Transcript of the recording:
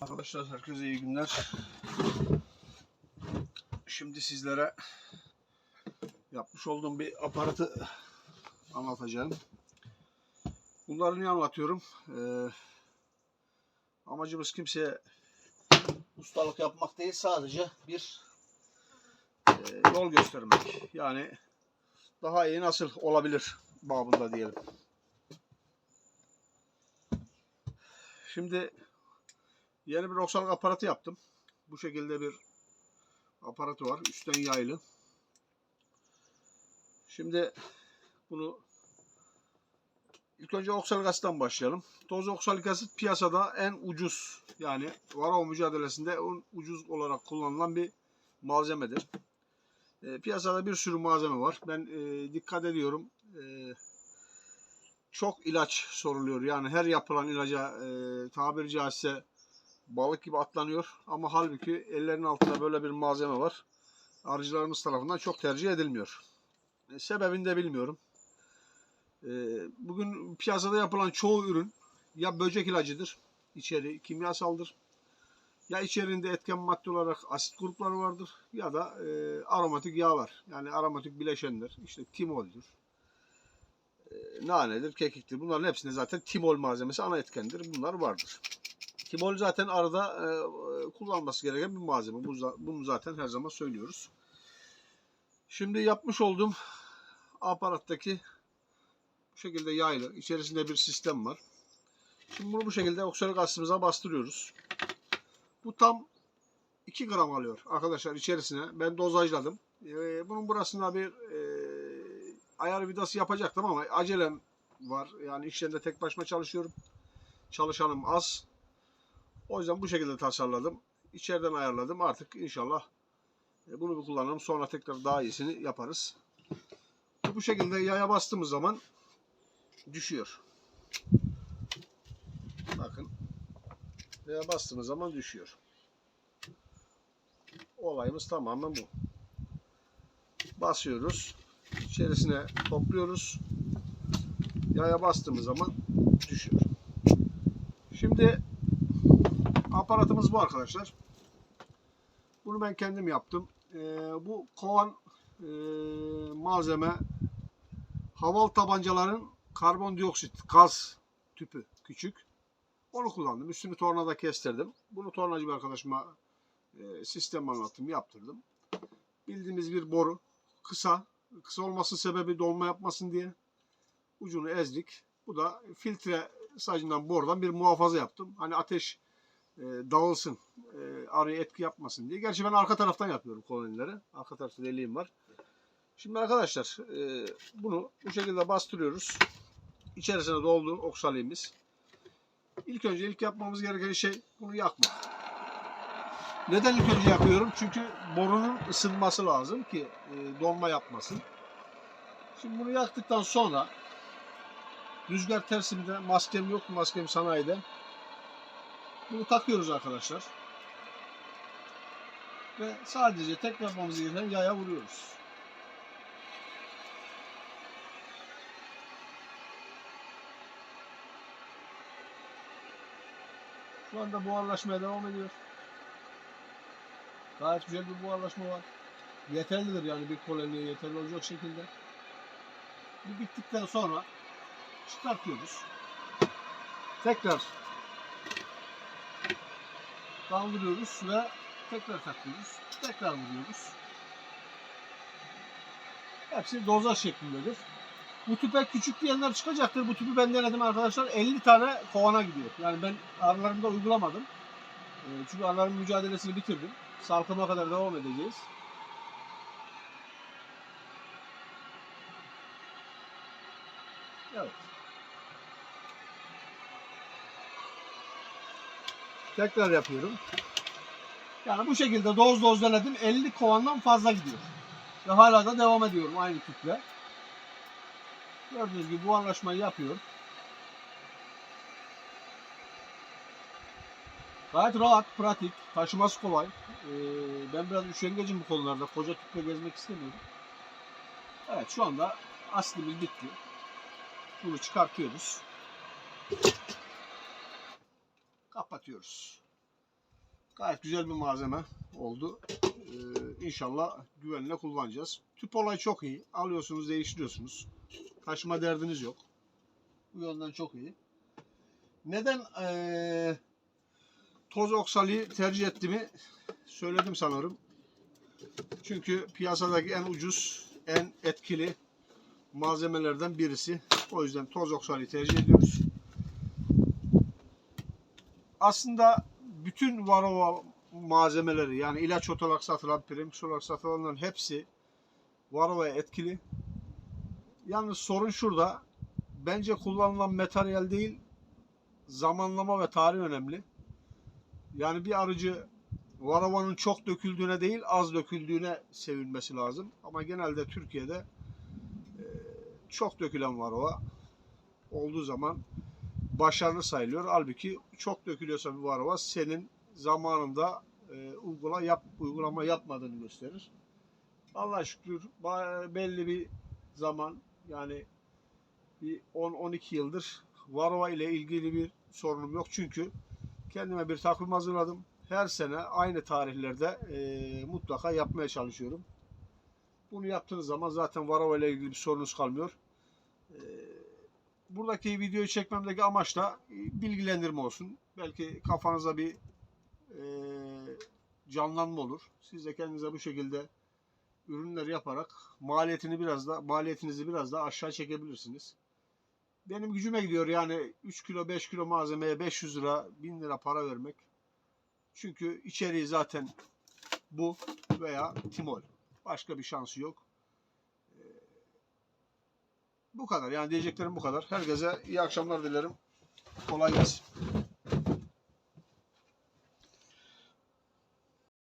Arkadaşlar herkese iyi günler. Şimdi sizlere yapmış olduğum bir aparatı anlatacağım. Bunları niye anlatıyorum? Ee, amacımız kimseye ustalık yapmak değil sadece bir e, yol göstermek. Yani daha iyi nasıl olabilir babında diyelim. Şimdi Yeni bir oksallık aparatı yaptım. Bu şekilde bir aparatı var. Üstten yaylı. Şimdi bunu ilk önce oksallik asitten başlayalım. Toz oksallik asit piyasada en ucuz yani varo mücadelesinde en ucuz olarak kullanılan bir malzemedir. E, piyasada bir sürü malzeme var. Ben e, dikkat ediyorum. E, çok ilaç soruluyor. Yani her yapılan ilaca e, tabiri caizse balık gibi atlanıyor. Ama halbuki ellerinin altında böyle bir malzeme var. Arıcılarımız tarafından çok tercih edilmiyor. E, sebebini de bilmiyorum. E, bugün piyasada yapılan çoğu ürün ya böcek ilacıdır, içeri kimyasaldır. Ya içerisinde etken madde olarak asit grupları vardır ya da e, aromatik yağlar. Yani aromatik bileşenler. İşte timoldür, e, nanedir, kekiktir. Bunların hepsinde zaten timol malzemesi ana etkendir. Bunlar vardır. Timol zaten arada e, kullanılması gereken bir malzeme. Bunu zaten her zaman söylüyoruz. Şimdi yapmış olduğum aparattaki bu şekilde yaylı. içerisinde bir sistem var. Şimdi bunu bu şekilde oksalik asitimize bastırıyoruz. Bu tam 2 gram alıyor arkadaşlar içerisine. Ben dozajladım. E, bunun burasında bir e, ayar vidası yapacaktım ama acelem var. Yani iş yerinde tek başıma çalışıyorum. Çalışanım az. O yüzden bu şekilde tasarladım. İçeriden ayarladım. Artık inşallah e, bunu bir kullanalım. Sonra tekrar daha iyisini yaparız. Bu şekilde yaya bastığımız zaman düşüyor. Bakın. Yaya bastığımız zaman düşüyor. Olayımız tamamen bu. Basıyoruz. İçerisine topluyoruz. Yaya bastığımız zaman düşüyor. Şimdi aparatımız bu arkadaşlar. Bunu ben kendim yaptım. Ee, bu kovan e, malzeme havalı tabancaların karbondioksit gaz tüpü küçük. Onu kullandım. Üstünü tornada kestirdim. Bunu tornacı bir arkadaşıma e, sistem anlattım, yaptırdım. Bildiğimiz bir boru. Kısa. Kısa olması sebebi dolma yapmasın diye. Ucunu ezdik. Bu da filtre sacından borudan bir muhafaza yaptım. Hani ateş e, dağılsın, e, araya etki yapmasın diye. Gerçi ben arka taraftan yapıyorum kolonileri. Arka tarafta deliğim var. Şimdi arkadaşlar e, bunu bu şekilde bastırıyoruz. İçerisine doldu oksaliğimiz. İlk önce ilk yapmamız gereken şey bunu yakmak. Neden ilk önce yakıyorum? Çünkü borunun ısınması lazım ki e, donma yapmasın. Şimdi bunu yaktıktan sonra rüzgar tersimde maskem yok maskem sanayide. Bunu takıyoruz arkadaşlar. Ve sadece tek yapmamız gereken yaya vuruyoruz. Şu anda buharlaşmaya devam ediyor. Gayet güzel bir buharlaşma var. Yeterlidir yani bir koloniye yeterli olacak şekilde. Bu bittikten sonra çıkartıyoruz. Tekrar kaldırıyoruz ve tekrar takıyoruz. Tekrar vuruyoruz. Hepsi dozaj şeklindedir. Bu tüpe küçük diyenler çıkacaktır. Bu tüpü ben denedim arkadaşlar. 50 tane kovana gidiyor. Yani ben arılarımda uygulamadım. Ee, Çünkü arıların mücadelesini bitirdim. Salkıma kadar devam edeceğiz. Evet. Tekrar yapıyorum. Yani bu şekilde doz doz denedim. 50 kovandan fazla gidiyor. Ve hala da devam ediyorum aynı tüple. Gördüğünüz gibi bu anlaşmayı yapıyorum. Gayet rahat, pratik, taşıması kolay. Ee, ben biraz üşengecim bu konularda. Koca tüple gezmek istemiyorum. Evet şu anda aslimiz bitti. Bunu çıkartıyoruz. Kapatıyoruz. Gayet güzel bir malzeme oldu. Ee, inşallah güvenle kullanacağız. Tüp olayı çok iyi. Alıyorsunuz, değiştiriyorsunuz. Taşıma derdiniz yok. Bu yönden çok iyi. Neden ee, toz oksali tercih ettiğimi söyledim sanırım. Çünkü piyasadaki en ucuz, en etkili malzemelerden birisi. O yüzden toz oksali tercih ediyoruz. Aslında bütün Varroa malzemeleri yani ilaç olarak satılan, premix olarak satılanların hepsi Varroa'ya etkili. Yalnız sorun şurada. Bence kullanılan materyal değil, zamanlama ve tarih önemli. Yani bir arıcı Varroa'nın çok döküldüğüne değil, az döküldüğüne sevinmesi lazım. Ama genelde Türkiye'de e, çok dökülen Varroa olduğu zaman başarılı sayılıyor. Halbuki çok dökülüyorsa bir Varroa senin zamanında e, uygula yap, uygulama yapmadığını gösterir. Allah şükür belli bir zaman yani bir 10-12 yıldır Varroa ile ilgili bir sorunum yok. Çünkü kendime bir takvim hazırladım. Her sene aynı tarihlerde e, mutlaka yapmaya çalışıyorum. Bunu yaptığınız zaman zaten Varroa ile ilgili bir sorunuz kalmıyor. E, buradaki videoyu çekmemdeki amaç da e, bilgilendirme olsun. Belki kafanıza bir e, canlanma olur. Siz de kendinize bu şekilde ürünler yaparak maliyetini biraz da maliyetinizi biraz daha aşağı çekebilirsiniz. Benim gücüme gidiyor yani 3 kilo 5 kilo malzemeye 500 lira 1000 lira para vermek. Çünkü içeriği zaten bu veya timol. Başka bir şansı yok. Bu kadar yani diyeceklerim bu kadar. Herkese iyi akşamlar dilerim. Kolay gelsin.